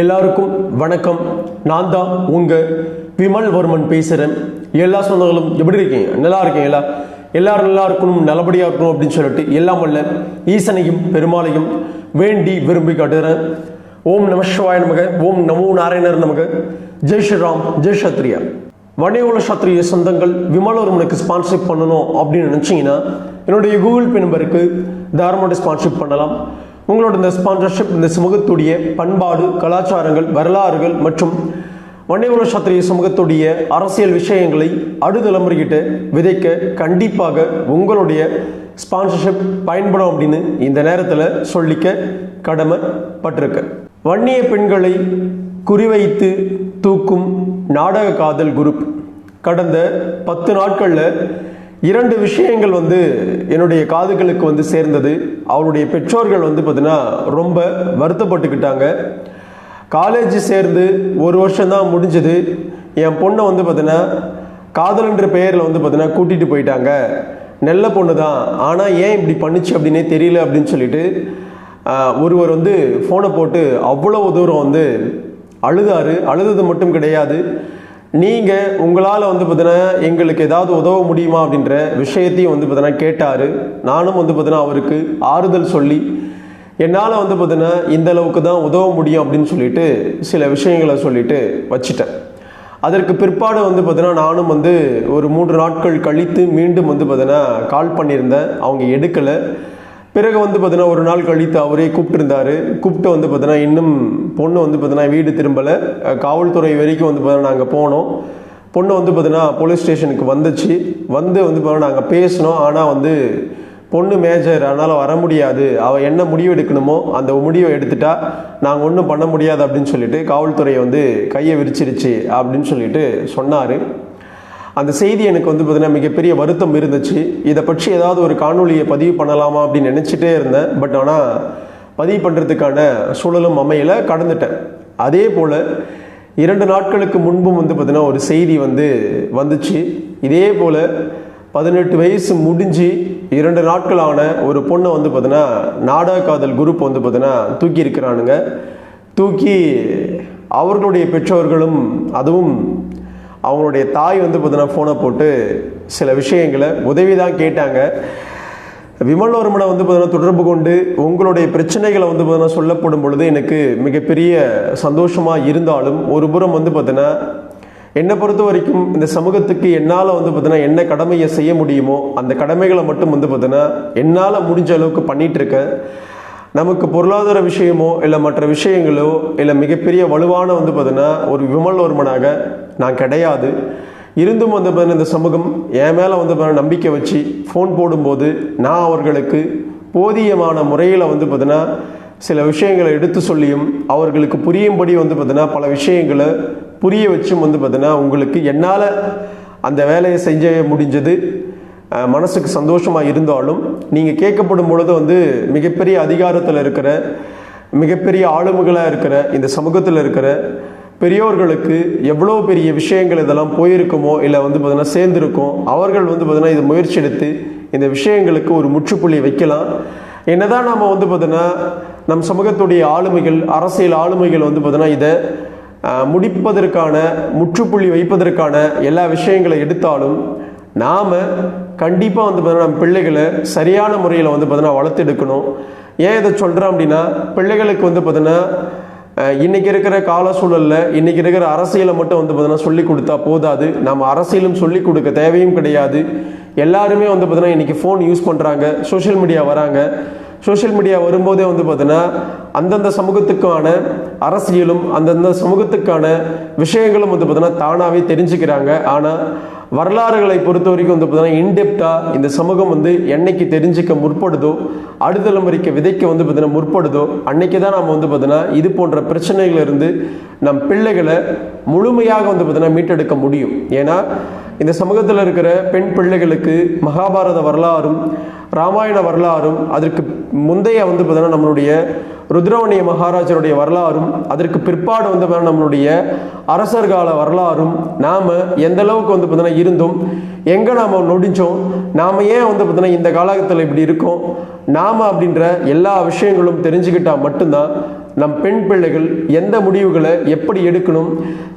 எல்லாருக்கும் வணக்கம். நான் தான் உங்கள் விமல் வர்மன் பேசுகிறேன் எல்லா சொந்தங்களும் எப்படி இருக்கீங்க? நல்லா இருக்கீங்களா? எல்லாரும் நல்லா இருக்கணும் நல்லபடியாக இருக்கணும் அப்படின்னு சொல்லிட்டு எல்லாம் வல்ல ஈசனையும் பெருமாளையும் வேண்டி விரும்பி காட்டுகிறேன். ஓம் நம சிவாய நமக ஓம் நமோ நாராயணர் நமக. ஜெய் ஸ்ரீராம் ஜெய் சத்ரியா வணிகுல சத்ரிய சொந்தங்கள் விமலவர்மனுக்கு ஸ்பான்சர் பண்ணணும் அப்படின்னு நினச்சிங்கன்னா என்னுடைய கூகுள் பே நம்பருக்கு தாராளமாக ஸ்பான்சர் பண்ணலாம். உங்களோட இந்த ஸ்பான்சர்ஷிப் இந்த சமூகத்துடைய பண்பாடு கலாச்சாரங்கள் வரலாறுகள் மற்றும் வணிகுல சாத்திரிய சமூகத்துடைய அரசியல் விஷயங்களை அடுதலைமுறைகிட்ட விதைக்க கண்டிப்பாக உங்களுடைய ஸ்பான்சர்ஷிப் பயன்படும் அப்படின்னு இந்த நேரத்தில் சொல்லிக்க கடமைப்பட்டிருக்கு. வன்னிய பெண்களை குறிவைத்து தூக்கும் நாடக காதல் குரூப் கடந்த பத்து நாட்களில் இரண்டு விஷயங்கள் வந்து என்னுடைய காதுகளுக்கு வந்து சேர்ந்தது. அவருடைய பெற்றோர்கள் வந்து பார்த்தீங்கன்னா ரொம்ப வருத்தப்பட்டுக்கிட்டாங்க. காலேஜ் சேர்ந்து ஒரு வருஷம்தான் முடிஞ்சது. என் பொண்ணை வந்து பார்த்தீங்கன்னா காதலன்ற பெயரில் வந்து பார்த்தீங்கன்னா கூட்டிகிட்டு போயிட்டாங்க. நல்ல பொண்ணு தான். ஆனால் ஏன் இப்படி பண்ணிச்சு அப்படின்னே தெரியல அப்படின்னு சொல்லிட்டு ஒருவர் வந்து ஃபோனை போட்டு அவ்வளவு தூரம் வந்து அழுதாரு. அழுதது மட்டும் கிடையாது. நீங்கள் உங்களால் வந்து பார்த்தீங்கன்னா எங்களுக்கு ஏதாவது உதவ முடியுமா அப்படின்ற விஷயத்தையும் வந்து பார்த்தீங்கன்னா கேட்டார். நானும் வந்து பார்த்தீங்கன்னா அவருக்கு ஆறுதல் சொல்லி என்னால் வந்து பார்த்தீங்கன்னா இந்த அளவுக்கு தான் உதவ முடியும் அப்படின்னு சொல்லிட்டு சில விஷயங்களை சொல்லிட்டு வச்சுட்டேன். அதற்கு பிற்பாடு வந்து பார்த்தீங்கன்னா நானும் வந்து ஒரு மூன்று நாட்கள் கழித்து மீண்டும் வந்து பார்த்தீங்கன்னா கால் பண்ணியிருந்தேன். அவங்க எடுக்கலை. பிறகு வந்து பார்த்தீங்கன்னா ஒரு நாள் கழித்து அவரே கூப்பிட்டுருந்தாரு. கூப்பிட்டு வந்து பார்த்தீங்கன்னா இன்னும் பொண்ணு வந்து பார்த்தீங்கன்னா வீடு திரும்பலை. காவல்துறை வரைக்கும் வந்து பார்த்தீங்கன்னா நாங்கள் போனோம். பொண்ணு வந்து பார்த்தீங்கன்னா போலீஸ் ஸ்டேஷனுக்கு வந்துச்சு. வந்து வந்து பார்த்தீங்கன்னா நாங்கள் பேசினோம். ஆனால் வந்து பொண்ணு மேஜர் அதனால் வர முடியாது. அவள் என்ன முடிவு எடுக்கணுமோ அந்த முடிவை எடுத்துட்டா நாங்கள் ஒன்றும் பண்ண முடியாது அப்படின்னு சொல்லிட்டு காவல்துறை வந்து கையை விரிச்சிருச்சு அப்படின்னு சொல்லிட்டு சொன்னார். அந்த செய்தி எனக்கு வந்து பார்த்தீங்கன்னா மிகப்பெரிய வருத்தம் இருந்துச்சு. இதை பற்றி ஏதாவது ஒரு காணொலியை பதிவு பண்ணலாமா அப்படின்னு நினச்சிட்டே இருந்தேன். பட் ஆனால் பதிவு பண்ணுறதுக்கான சூழலும் அமையல கடந்துட்டேன். அதே போல் இரண்டு நாட்களுக்கு முன்பும் வந்து பார்த்தீங்கன்னா ஒரு செய்தி வந்து வந்துச்சு. இதே போல் பதினெட்டு வயசு முடிஞ்சு இரண்டு நாட்களான ஒரு பொண்ணை வந்து பார்த்தீங்கன்னா நாடக காதல் குரூப் வந்து பார்த்தீங்கன்னா தூக்கி இருக்கிறானுங்க தூக்கி அவர்களுடைய பெற்றோர்களும் அதுவும் அவங்களுடைய தாய் வந்து பார்த்தீங்கன்னா ஃபோனை போட்டு சில விஷயங்களை உதவி தான் கேட்டாங்க விமல்வர்மனை வந்து பார்த்தீங்கன்னா தொடர்பு கொண்டு உங்களுடைய பிரச்சனைகளை வந்து பார்த்தீங்கன்னா சொல்லப்படும் பொழுது எனக்கு மிகப்பெரிய சந்தோஷமாக இருந்தாலும் ஒரு புறம் வந்து பார்த்தீங்கன்னா என்னை பொறுத்த வரைக்கும் இந்த சமூகத்துக்கு என்னால் வந்து பார்த்தீங்கன்னா என்ன கடமையை செய்ய முடியுமோ அந்த கடமைகளை மட்டும் வந்து பார்த்தீங்கன்னா என்னால் முடிஞ்ச அளவுக்கு பண்ணிகிட்ருக்கேன் நமக்கு பொருளாதார விஷயமோ இல்லை மற்ற விஷயங்களோ இல்லை மிகப்பெரிய வலுவான வந்து பார்த்தீங்கன்னா ஒரு விமல்வர்மனாக நான் கிடையாது. இருந்தும் வந்து பார்த்தீங்கன்னா இந்த சமூகம் என் மேலே வந்து பார்த்தீங்கன்னா நம்பிக்கை வச்சு ஃபோன் போடும்போது நான் அவர்களுக்கு போதியமான முறையில் வந்து பார்த்தீங்கன்னா சில விஷயங்களை எடுத்து சொல்லியும் அவர்களுக்கு புரியும்படி வந்து பார்த்தீங்கன்னா பல விஷயங்களை புரிய வச்சும் வந்து பார்த்தீங்கன்னா உங்களுக்கு என்னால் அந்த வேலையை செஞ்ச முடிஞ்சது. மனசுக்கு சந்தோஷமாக இருந்தாலும் நீங்கள் கேட்கப்படும் பொழுது வந்து மிகப்பெரிய அதிகாரத்தில் இருக்கிற மிகப்பெரிய ஆளுமைகளாக இருக்கிற இந்த சமூகத்தில் இருக்கிற பெரியோர்களுக்கு எவ்வளோ பெரிய விஷயங்கள் இதெல்லாம் போயிருக்குமோ இல்லை வந்து பார்த்தீங்கன்னா சேர்ந்துருக்கும் அவர்கள் வந்து பார்த்தீங்கன்னா இது முயற்சி எடுத்து இந்த விஷயங்களுக்கு ஒரு முற்றுப்புள்ளி வைக்கலாம். என்னதான் நாம் வந்து பார்த்தீங்கன்னா நம் சமூகத்துடைய ஆளுமைகள் அரசியல் ஆளுமைகள் வந்து பார்த்தீங்கன்னா இதை முடிப்பதற்கான முற்றுப்புள்ளி வைப்பதற்கான எல்லா விஷயங்களை எடுத்தாலும் நாம் கண்டிப்பாக வந்து பார்த்தீங்கன்னா நம்ம பிள்ளைகளை சரியான முறையில் வந்து பார்த்தீங்கன்னா வளர்த்தெடுக்கணும் ஏன் இதை சொல்கிறேன் அப்படின்னா பிள்ளைகளுக்கு வந்து பார்த்தீங்கன்னா இன்றைக்கி இருக்கிற கால சூழலில் இன்றைக்கி இருக்கிற அரசியலை மட்டும் வந்து பார்த்தீங்கன்னா சொல்லி கொடுத்தா போதாது. நம்ம அரசியலும் சொல்லி கொடுக்க தேவையும் கிடையாது. எல்லாருமே வந்து பார்த்தீங்கன்னா இன்றைக்கி ஃபோன் யூஸ் பண்ணுறாங்க சோஷியல் மீடியா வராங்க. சோஷியல் மீடியா வரும்போதே வந்து பார்த்தீங்கன்னா அந்தந்த சமூகத்துக்கான அரசியலும் அந்தந்த சமூகத்துக்கான விஷயங்களும் வந்து பார்த்தீங்கன்னா தானாகவே தெரிஞ்சுக்கிறாங்க. ஆனால் வரலாறுகளை பொறுத்த வரைக்கும் வந்து பார்த்தீங்கன்னா இன்டெப்டாக இந்த சமூகம் வந்து என்னைக்கு தெரிஞ்சுக்க முற்படுதோ அடுத்த தலைமுறைக்கு விதைக்க வந்து பார்த்தீங்கன்னா முற்படுதோ அன்னைக்கு தான் நம்ம வந்து பார்த்தீங்கன்னா இது போன்ற பிரச்சனைகள் இருந்து நம் பிள்ளைகளை முழுமையாக வந்து பார்த்தீங்கன்னா மீட்டெடுக்க முடியும். ஏன்னா இந்த சமூகத்தில் இருக்கிற பெண் பிள்ளைகளுக்கு மகாபாரத வரலாறும் ராமாயண வரலாறும் அதற்கு முந்தைய வந்து பார்த்தீங்கன்னா நம்மளுடைய ருத்ரவணிய மகாராஜருடைய வரலாறும் அதற்கு பிற்பாடு வந்து பார்த்தீங்கன்னா நம்மளுடைய அரசர் கால வரலாறும் நாம் எந்த அளவுக்கு வந்து பார்த்தீங்கன்னா இருந்தோம் எங்கே நாம் நொடிஞ்சோம் நாம் ஏன் வந்து பார்த்தீங்கன்னா இந்த காலகட்டத்தில் இப்படி இருக்கோம் நாம் அப்படின்ற எல்லா விஷயங்களும் தெரிஞ்சுக்கிட்டால் மட்டும்தான் நம் பெண் பிள்ளைகள் எந்த முடிவுகளை எப்படி எடுக்கணும்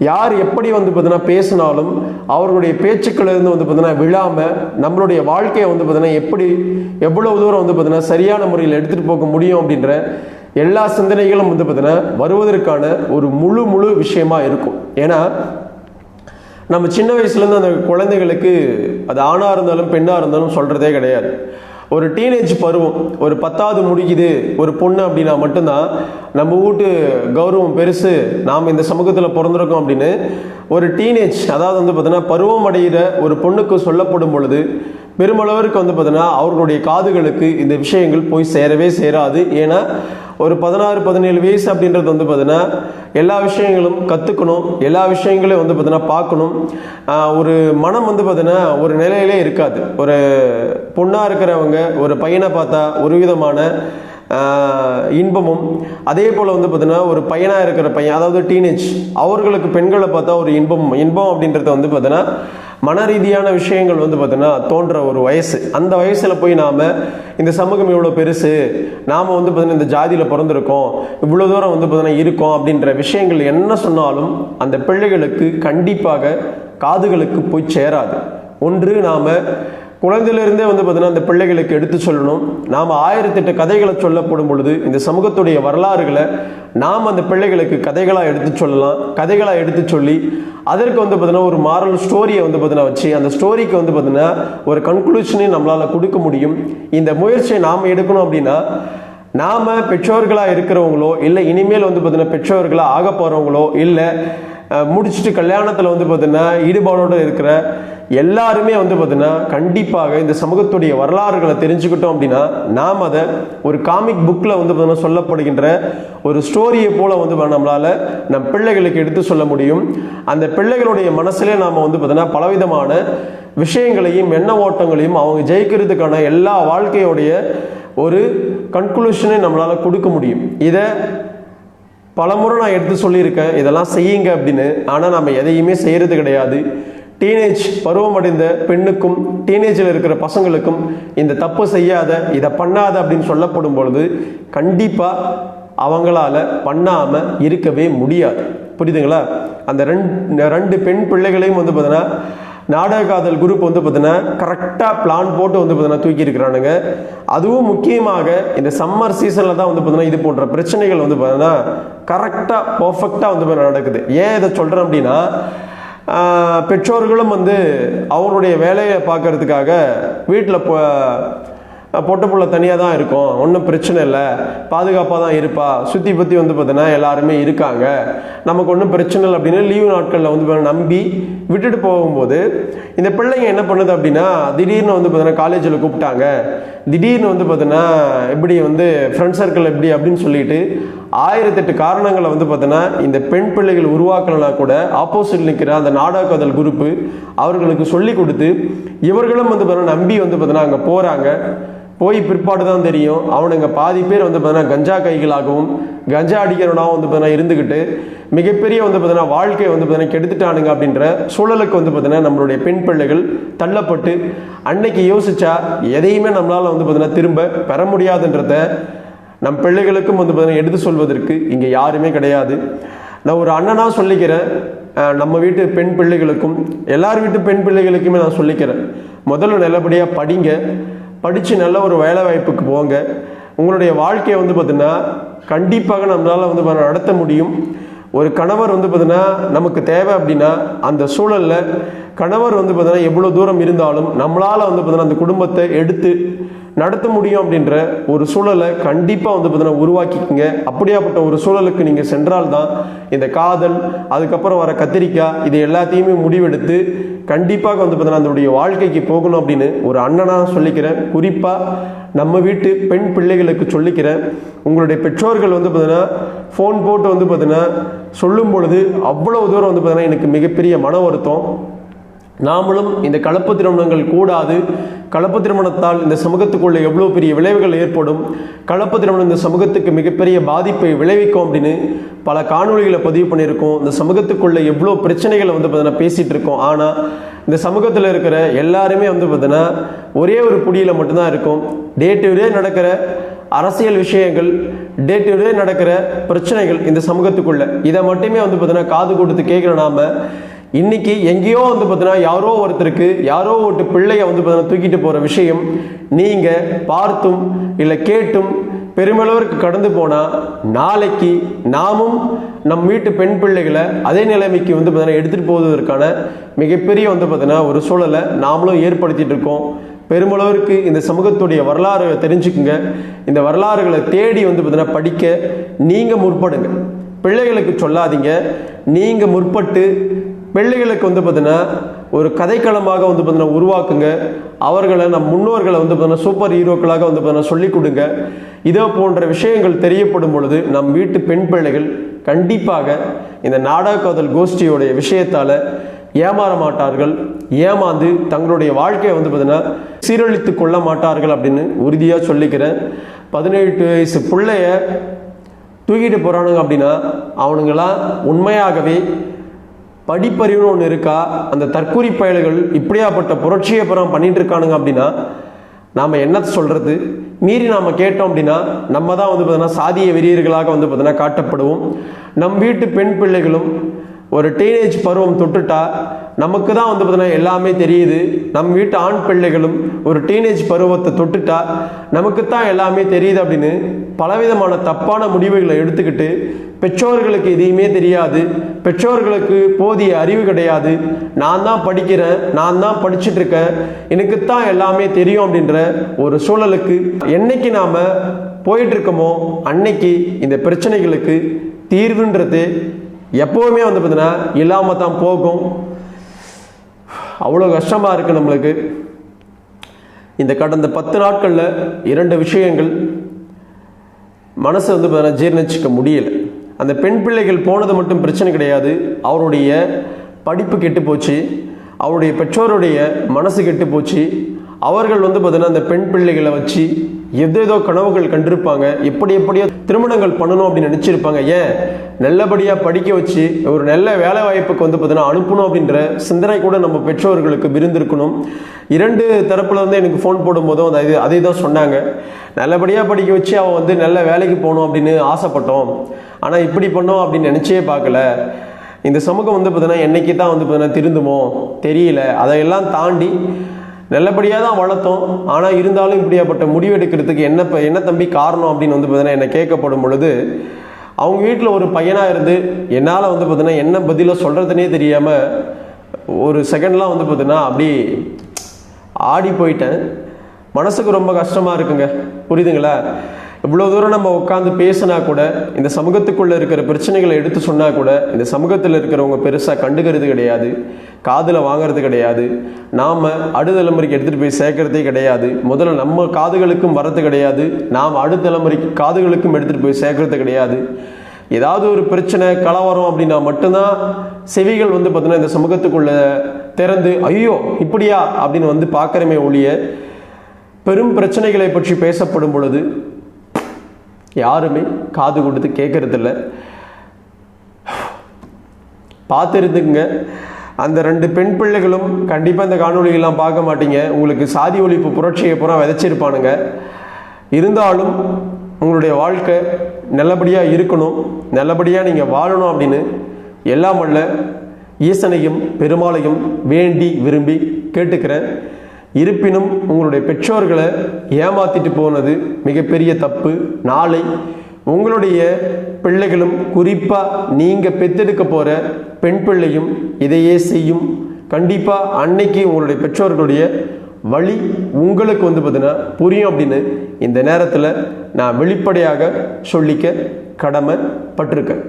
யார் எப்படி வந்து பார்த்தீங்கன்னா பேசினாலும் அவர்களுடைய பேச்சுக்கள் இருந்து வந்து பார்த்தீங்கன்னா விழாமல் நம்மளுடைய வாழ்க்கையை வந்து பார்த்தீங்கன்னா எப்படி எவ்வளவு தூரம் வந்து பார்த்தீங்கன்னா சரியான முறையில் எடுத்துகிட்டு போக முடியும் அப்படின்ற எல்லா சிந்தனைகளும் வந்து பார்த்தீங்கன்னா வருவதற்கான ஒரு முழு முழு விஷயமாக இருக்கும். ஏன்னா நம்ம சின்ன வயசுலேருந்து அந்த குழந்தைகளுக்கு அது ஆணாக இருந்தாலும் பெண்ணாக இருந்தாலும் சொல்கிறதே கிடையாது. ஒரு டீனேஜ் பருவம் ஒரு பத்தாவது முடிக்குது ஒரு பொண்ணு அப்படின்னா மட்டும்தான் நம்ம வீட்டு கௌரவம் பெருசு நாம் இந்த சமூகத்தில் பிறந்திருக்கோம் அப்படின்னு ஒரு டீனேஜ் அதாவது வந்து பார்த்தீங்கன்னா பருவம் அடைகிற ஒரு பொண்ணுக்கு சொல்லப்படும் பொழுது பெருமளவிற்கு வந்து பார்த்தீங்கன்னா அவர்களுடைய காதுகளுக்கு இந்த விஷயங்கள் போய் சேரவே சேராது. ஏன்னா ஒரு பதினாறு பதினேழு வயசு அப்படின்றது வந்து பார்த்தீங்கன்னா எல்லா விஷயங்களும் கற்றுக்கணும் எல்லா விஷயங்களையும் வந்து பார்த்தீங்கன்னா பார்க்கணும். ஒரு மனம் வந்து பார்த்தீங்கன்னா ஒரு நிலையிலே இருக்காது. ஒரு பொண்ணாக இருக்கிறவங்க ஒரு பையனை பார்த்தா ஒரு விதமான இன்பமும். அதே போல் வந்து பார்த்தீங்கன்னா ஒரு பையனாக இருக்கிற பையன் அதாவது டீனேஜ் அவர்களுக்கு பெண்களை பார்த்தா ஒரு இன்பம் இன்பம் அப்படின்றது வந்து பார்த்தீங்கன்னா மன ரீதியான விஷயங்கள் வந்து பார்த்தீங்கன்னா தோன்ற ஒரு வயசு. அந்த வயசில் போய் நாம் இந்த சமூகம் இவ்வளோ பெருசு நாம் வந்து பார்த்தீங்கன்னா இந்த ஜாதியில் பிறந்திருக்கோம் இவ்வளோ தூரம் வந்து பார்த்தீங்கன்னா இருக்கோம் அப்படின்ற விஷயங்கள் என்ன சொன்னாலும் அந்த பிள்ளைகளுக்கு கண்டிப்பாக காதுகளுக்கு போய் சேராது. ஒன்று நாம் குழந்தையிலிருந்தே வந்து பார்த்தீங்கன்னா அந்த பிள்ளைகளுக்கு எடுத்து சொல்லணும். நாம் ஆயிரத்தெட்டு கதைகளை சொல்லப்படும் பொழுது இந்த சமூகத்துடைய வரலாறுகளை நாம் அந்த பிள்ளைகளுக்கு கதைகளாக எடுத்து சொல்லலாம். கதைகளாக எடுத்து சொல்லி அதற்கு வந்து பார்த்தீங்கன்னா ஒரு மாரல் ஸ்டோரியை வந்து பார்த்தீங்கன்னா வச்சு அந்த ஸ்டோரிக்கு வந்து பார்த்தீங்கன்னா ஒரு கன்க்ளூஷனையும் நம்மளால் கொடுக்க முடியும். இந்த முயற்சியை நாம் எடுக்கணும் அப்படின்னா நாம் பெற்றோர்களாக இருக்கிறவங்களோ இல்லை இனிமேல் வந்து பார்த்தீங்கன்னா பெற்றோர்களாக ஆக போகிறவங்களோ இல்லை முடிச்சுட்டு கல்யாணத்தில் வந்து பார்த்தீங்கன்னா ஈடுபாடோடு இருக்கிற எல்லாருமே வந்து பார்த்தீங்கன்னா கண்டிப்பாக இந்த சமூகத்துடைய வரலாறுகளை தெரிஞ்சுக்கிட்டோம் அப்படின்னா நாம் அதை ஒரு காமிக் புக்கில் வந்து பார்த்தீங்கன்னா சொல்லப்படுகின்ற ஒரு ஸ்டோரியை போல் வந்து நம்மளால் நம் பிள்ளைகளுக்கு எடுத்து சொல்ல முடியும். அந்த பிள்ளைகளுடைய மனசுலே நாம் வந்து பார்த்தீங்கன்னா பலவிதமான விஷயங்களையும் எண்ண ஓட்டங்களையும் அவங்க ஜெயிக்கிறதுக்கான எல்லா வாழ்க்கையோடைய ஒரு கன்க்ளூஷனை நம்மளால் கொடுக்க முடியும். இதை பலமுறை நான் எடுத்து சொல்லியிருக்கேன். இதெல்லாம் செய்யுங்க அப்படின்னு. ஆனால் நம்ம எதையுமே செய்கிறது கிடையாது. டீனேஜ் பருவமடைந்த பெண்ணுக்கும் டீனேஜில் இருக்கிற பசங்களுக்கும் இந்த தப்பு செய்யாத இதை பண்ணாத அப்படின்னு சொல்லப்படும் பொழுது கண்டிப்பாக அவங்களால பண்ணாமல் இருக்கவே முடியாது. புரியுதுங்களா? அந்த ரெண்டு ரெண்டு பெண் பிள்ளைகளையும் வந்து பார்த்தீங்கன்னா நாடக காதல் குரூப் வந்து பார்த்தீங்கன்னா கரெக்டாக பிளான் போட்டு வந்து பார்த்தீங்கன்னா தூக்கி இருக்கிறானுங்க. அதுவும் முக்கியமாக இந்த சம்மர் சீசனில் தான் வந்து பார்த்தீங்கன்னா இது போன்ற பிரச்சனைகள் வந்து பார்த்தீங்கன்னா கரெக்டாக பர்ஃபெக்டாக வந்து பார்த்தீங்கன்னா நடக்குது. ஏன் இதை சொல்கிறேன் அப்படின்னா பெற்றோர்களும் வந்து அவருடைய வேலையை பார்க்கறதுக்காக வீட்டில் பொட்ட புள்ள தனியாக தான் இருக்கும். ஒன்றும் பிரச்சனை இல்லை. பாதுகாப்பாக தான் இருப்பா. சுற்றி பற்றி வந்து பார்த்தீங்கன்னா எல்லாருமே இருக்காங்க. நமக்கு ஒன்றும் பிரச்சனை இல்லை அப்படின்னு லீவு நாட்களில் வந்து பார்த்தீங்கன்னா நம்பி விட்டுட்டு போகும்போது இந்த பிள்ளைங்க என்ன பண்ணுது அப்படின்னா திடீர்னு வந்து பார்த்தீங்கன்னா காலேஜில் கூப்பிட்டாங்க. திடீர்னு வந்து பார்த்தீங்கன்னா எப்படி வந்து ஃப்ரெண்ட் சர்க்கிள் எப்படி அப்படின்னு சொல்லிட்டு ஆயிரத்தெட்டு காரணங்களை வந்து பார்த்தீங்கன்னா இந்த பெண் பிள்ளைகள் உருவாக்கலனா கூட ஆப்போசிட் நிற்கிற அந்த நாடகதல் குரூப்பு அவர்களுக்கு சொல்லி கொடுத்து இவர்களும் வந்து பார்த்தீங்கன்னா நம்பி வந்து பார்த்தீங்கன்னா அங்கே போகிறாங்க போய் பிற்பாடு தான் தெரியும். அவனுங்க பாதி பேர் வந்து பார்த்தீங்கன்னா கஞ்சா கைகளாகவும் கஞ்சா அடிக்கிறவனாகவும் வந்து பார்த்தீங்கன்னா இருந்துக்கிட்டு மிகப்பெரிய வந்து பார்த்தீங்கன்னா வாழ்க்கையை வந்து பார்த்தீங்கன்னா கெடுத்துட்டானுங்க அப்படின்ற சூழலுக்கு வந்து பார்த்தீங்கன்னா நம்மளுடைய பெண் பிள்ளைகள் தள்ளப்பட்டு அன்னைக்கு யோசிச்சா எதையுமே நம்மளால் வந்து பார்த்தீங்கன்னா திரும்ப பெற முடியாதுன்றத நம் பிள்ளைகளுக்கும் வந்து பார்த்தீங்கன்னா எடுத்து சொல்வதற்கு இங்கே யாருமே கிடையாது. நான் ஒரு அண்ணனாக சொல்லிக்கிறேன். நம்ம வீட்டு பெண் பிள்ளைகளுக்கும் எல்லார் வீட்டு பெண் பிள்ளைகளுக்குமே நான் சொல்லிக்கிறேன். முதல்ல நல்லபடியாக படிங்க. படித்து நல்ல ஒரு வேலை வாய்ப்புக்கு போங்க. உங்களுடைய வாழ்க்கையை வந்து பார்த்தீங்கன்னா கண்டிப்பாக நம்மளால் வந்து நடத்த முடியும். ஒரு கணவர் வந்து பார்த்தீங்கன்னா நமக்கு தேவை அப்படின்னா அந்த சூழலில் கணவர் வந்து பார்த்தீங்கன்னா எவ்வளோ தூரம் இருந்தாலும் நம்மளால் வந்து பார்த்தீங்கன்னா அந்த குடும்பத்தை எடுத்து நடத்த முடியும் அப்படின்ற ஒரு சூழலை கண்டிப்பாக வந்து பார்த்தீங்கன்னா உருவாக்கிக்கங்க. அப்படியாப்பட்ட ஒரு சூழலுக்கு நீங்கள் சென்றால்தான் இந்த காதல் அதுக்கப்புறம் வர கத்திரிக்காய் இது எல்லாத்தையுமே முடிவெடுத்து கண்டிப்பாக வந்து பார்த்தீங்கன்னா அதனுடைய வாழ்க்கைக்கு போகணும் அப்படின்னு ஒரு அண்ணனாக சொல்லிக்கிறேன். குறிப்பாக நம்ம வீட்டு பெண் பிள்ளைகளுக்கு சொல்லிக்கிறேன். உங்களுடைய பெற்றோர்கள் வந்து பார்த்தீங்கன்னா ஃபோன் போட்டு வந்து பார்த்தீங்கன்னா சொல்லும் பொழுது அவ்வளவு தூரம் வந்து பார்த்தீங்கன்னா எனக்கு மிகப்பெரிய மன வருத்தம். நாமளும் இந்த கலப்பு திருமணங்கள் கூடாது. கலப்பு திருமணத்தால் இந்த சமூகத்துக்குள்ள எவ்வளோ பெரிய விளைவுகள் ஏற்படும்? கலப்பு திருமணம் இந்த சமூகத்துக்கு மிகப்பெரிய பாதிப்பை விளைவிக்கும் அப்படின்னு பல காணொளிகளை பதிவு பண்ணியிருக்கோம். இந்த சமூகத்துக்குள்ள எவ்வளோ பிரச்சனைகளை வந்து பார்த்தீங்கன்னா பேசிகிட்டு இருக்கோம் ஆனால் இந்த சமூகத்தில் இருக்கிற எல்லாருமே வந்து பார்த்தீங்கன்னா ஒரே ஒரு புடியில் மட்டும்தான் இருக்கும். டே டு டே நடக்கிற அரசியல் விஷயங்கள் டே டு டே நடக்கிற பிரச்சனைகள் இந்த சமூகத்துக்குள்ளே. இதை மட்டுமே வந்து பார்த்தீங்கன்னா காது கொடுத்து கேட்குற நாம. இன்னைக்கு எங்கேயோ வந்து பார்த்தீங்கன்னா யாரோ ஒருத்தருக்கு யாரோ ஒரு பிள்ளையை வந்து பார்த்தீங்கன்னா தூக்கிட்டு போகிற விஷயம் நீங்கள் பார்த்தும் இல்லை கேட்டும் பெருமளவிற்கு கடந்து போனால் நாளைக்கு நாமும் நம் வீட்டு பெண் பிள்ளைகளை அதே நிலைமைக்கு வந்து பார்த்தீங்கன்னா எடுத்துகிட்டு போவதற்கான மிகப்பெரிய வந்து பார்த்தீங்கன்னா ஒரு சூழலை நாமளும் ஏற்படுத்திட்டு இருக்கோம். பெருமளவிற்கு இந்த சமூகத்துடைய வரலாறு தெரிஞ்சுக்குங்க. இந்த வரலாறுகளை தேடி வந்து பார்த்தீங்கன்னா படிக்க நீங்கள் முற்படுங்க. பிள்ளைகளுக்கு சொல்லாதீங்க. நீங்கள் முற்பட்டு பிள்ளைகளுக்கு வந்து பார்த்தீங்கன்னா ஒரு கதைக்களமாக வந்து பார்த்தீங்கன்னா உருவாக்குங்க. அவர்களை நம் முன்னோர்களை வந்து பார்த்தீங்கன்னா சூப்பர் ஹீரோக்களாக வந்து பார்த்தீங்கன்னா சொல்லிக் கொடுங்க. இதே போன்ற விஷயங்கள் தெரியப்படும் பொழுது நம் வீட்டு பெண் பிள்ளைகள் கண்டிப்பாக இந்த நாடக காதல் கோஷ்டியோடைய விஷயத்தால் ஏமாற மாட்டார்கள். ஏமாந்து தங்களுடைய வாழ்க்கையை வந்து பார்த்தீங்கன்னா சீரழித்து கொள்ள மாட்டார்கள் அப்படின்னு உறுதியாக சொல்லிக்கிறேன். பதினெட்டு வயசு பிள்ளைய தூக்கிட்டு போகிறானுங்க அப்படின்னா அவனுங்களாம் உண்மையாகவே படிப்பறிவுன்னு ஒன்று இருக்கா? அந்த தற்கூரி பயல்கள் இப்படியாப்பட்ட புரட்சியை புறம் பண்ணிட்டு இருக்கானுங்க அப்படின்னா நாம் என்ன சொல்கிறது மீறி நாம் கேட்டோம் அப்படின்னா நம்ம தான் வந்து பார்த்தீங்கன்னா சாதிய வெறியர்களாக வந்து பார்த்தீங்கன்னா காட்டப்படுவோம். நம் வீட்டு பெண் பிள்ளைகளும் ஒரு டீனேஜ் பருவம் தொட்டுட்டா நமக்கு தான் வந்து பார்த்தீங்கன்னா எல்லாமே தெரியுது. நம் வீட்டு ஆண் பிள்ளைகளும் ஒரு டீனேஜ் பருவத்தை தொட்டுட்டா நமக்கு தான் எல்லாமே தெரியுது அப்படின்னு பலவிதமான தப்பான முடிவுகளை எடுத்துக்கிட்டு பெற்றோர்களுக்கு எதையுமே தெரியாது. பெற்றோர்களுக்கு போதிய அறிவு கிடையாது. நான் தான் படிக்கிறேன் நான் தான் படிச்சுட்டு இருக்கேன். எனக்கு தான் எல்லாமே தெரியும் அப்படின்ற ஒரு சூழலுக்கு என்னைக்கு நாம் போயிட்டு இருக்கோமோ அன்னைக்கு இந்த பிரச்சனைகளுக்கு தீர்வுன்றது எப்போவுமே வந்து பார்த்தீங்கன்னா இல்லாமல் தான் போகும். அவ்வளோ கஷ்டமாக இருக்குது நம்மளுக்கு. இந்த கடந்த பத்து நாட்களில் இரண்டு விஷயங்கள் மனசை வந்து பார்த்தீங்கன்னா ஜீர்ணிச்சிக்க முடியல. அந்த பெண் பிள்ளைகள் போனது மட்டும் பிரச்சனை கிடையாது. அவருடைய படிப்பு கெட்டு போச்சு. அவருடைய பெற்றோருடைய மனசு கெட்டு போச்சு. அவர்கள் வந்து பார்த்தீங்கன்னா அந்த பெண் பிள்ளைகளை வச்சு எதேதோ கனவுகள் கண்டிருப்பாங்க. எப்படி எப்படியோ திருமணங்கள் பண்ணணும் அப்படின்னு நினச்சிருப்பாங்க. ஏன்? நல்லபடியாக படிக்க வச்சு ஒரு நல்ல வேலை வாய்ப்புக்கு வந்து பார்த்தீங்கன்னா அனுப்பணும் அப்படின்ற சிந்தனை கூட நம்ம பெற்றோர்களுக்கு விருந்திருக்கணும். இரண்டு தரப்புல வந்து எனக்கு ஃபோன் போடும்போதும் அதை அதே தான் சொன்னாங்க. நல்லபடியாக படிக்க வச்சு அவன் வந்து நல்ல வேலைக்கு போகணும் அப்படின்னு ஆசைப்பட்டோம். ஆனால் இப்படி பண்ணோம் அப்படின்னு நினச்சே பார்க்கல. இந்த சமூகம் வந்து பார்த்தீங்கன்னா என்னைக்கு தான் வந்து பார்த்தீங்கன்னா திருந்துமோ தெரியல. அதையெல்லாம் தாண்டி நல்லபடியாக தான் வளர்த்தோம். ஆனால் இருந்தாலும் இப்படியாப்பட்ட முடிவெடுக்கிறதுக்கு என்ன இப்போ என்ன தம்பி காரணம் அப்படின்னு வந்து பார்த்தீங்கன்னா என்னை கேட்கப்படும் பொழுது அவங்க வீட்டில் ஒரு பையனாக இருந்து என்னால் வந்து பார்த்தீங்கன்னா என்ன பதிலாக சொல்கிறதுனே தெரியாமல் ஒரு செகண்ட்லாம் வந்து பார்த்தீங்கன்னா அப்படி ஆடி போயிட்டேன். மனசுக்கு ரொம்ப கஷ்டமாக இருக்குங்க. புரியுதுங்களா? இவ்வளோ தூரம் நம்ம உட்காந்து பேசினா கூட இந்த சமூகத்துக்குள்ளே இருக்கிற பிரச்சனைகளை எடுத்து சொன்னால் கூட இந்த சமூகத்தில் இருக்கிறவங்க பெருசாக கண்டுக்கிறது கிடையாது காதில் வாங்குறது கிடையாது நாம் அடுத்த தலைமுறைக்கு எடுத்துகிட்டு போய் சேர்க்கறதே கிடையாது முதல்ல நம்ம காதுகளுக்கும் வர்றது கிடையாது நாம் அடுத்த தலைமுறைக்கு காதுகளுக்கும் எடுத்துகிட்டு போய் சேர்க்கறது கிடையாது. ஏதாவது ஒரு பிரச்சனை கலவரம் அப்படின்னா மட்டும்தான் செவிகள் வந்து பார்த்தீங்கன்னா இந்த சமூகத்துக்குள்ள திறந்து ஐயோ இப்படியா? அப்படின்னு வந்து பார்க்குறமே ஒழிய பெரும் பிரச்சனைகளை பற்றி பேசப்படும் பொழுது யாருமே காது கொடுத்து கேட்குறதில்ல பார்த்துருந்துங்க அந்த ரெண்டு பெண் பிள்ளைகளும் கண்டிப்பாக இந்த காணொலிகள்லாம் பார்க்க மாட்டீங்க. உங்களுக்கு சாதி ஒழிப்பு புரட்சியை பூரா விதைச்சிருப்பானுங்க. இருந்தாலும் உங்களுடைய வாழ்க்கை நல்லபடியாக இருக்கணும். நல்லபடியாக நீங்கள் வாழணும் அப்படின்னு எல்லாம் வல்ல ஈசனையும் பெருமாளையும் வேண்டி விரும்பி கேட்டுக்கிறேன். இருப்பினும் உங்களுடைய பெற்றோர்களை ஏமாத்திட்டு போனது மிகப்பெரிய தப்பு. நாளை உங்களுடைய பிள்ளைகளும் குறிப்பாக நீங்கள் பெத்தெடுக்க போகிற பெண் பிள்ளையும் இதையே செய்யும். கண்டிப்பாக அன்னைக்கு உங்களுடைய பெற்றோர்களுடைய வழி உங்களுக்கு வந்து பார்த்தீங்கன்னா புரியும் அப்படின்னு இந்த நேரத்தில் நான் வெளிப்படையாக சொல்லிக்க கடமை பட்டிருக்கேன்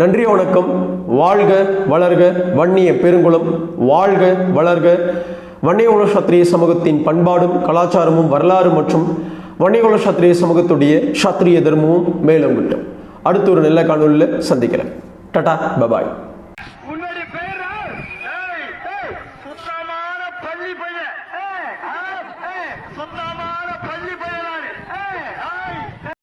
நன்றி வணக்கம். வாழ்க வளர்க வன்னிய பெருங்குளம். வாழ்க வளர்க. வன்னியகுல சத்திரிய சமூகத்தின் பண்பாடும் கலாச்சாரமும் வரலாறு மற்றும் வன்னியகுல சத்திரிய சமூகத்துடைய சத்திரிய தர்மமும் மேலும் கிட்டும் அடுத்த ஒரு நல்ல காணொலியில் சந்திக்கிறேன். Tata bye bye.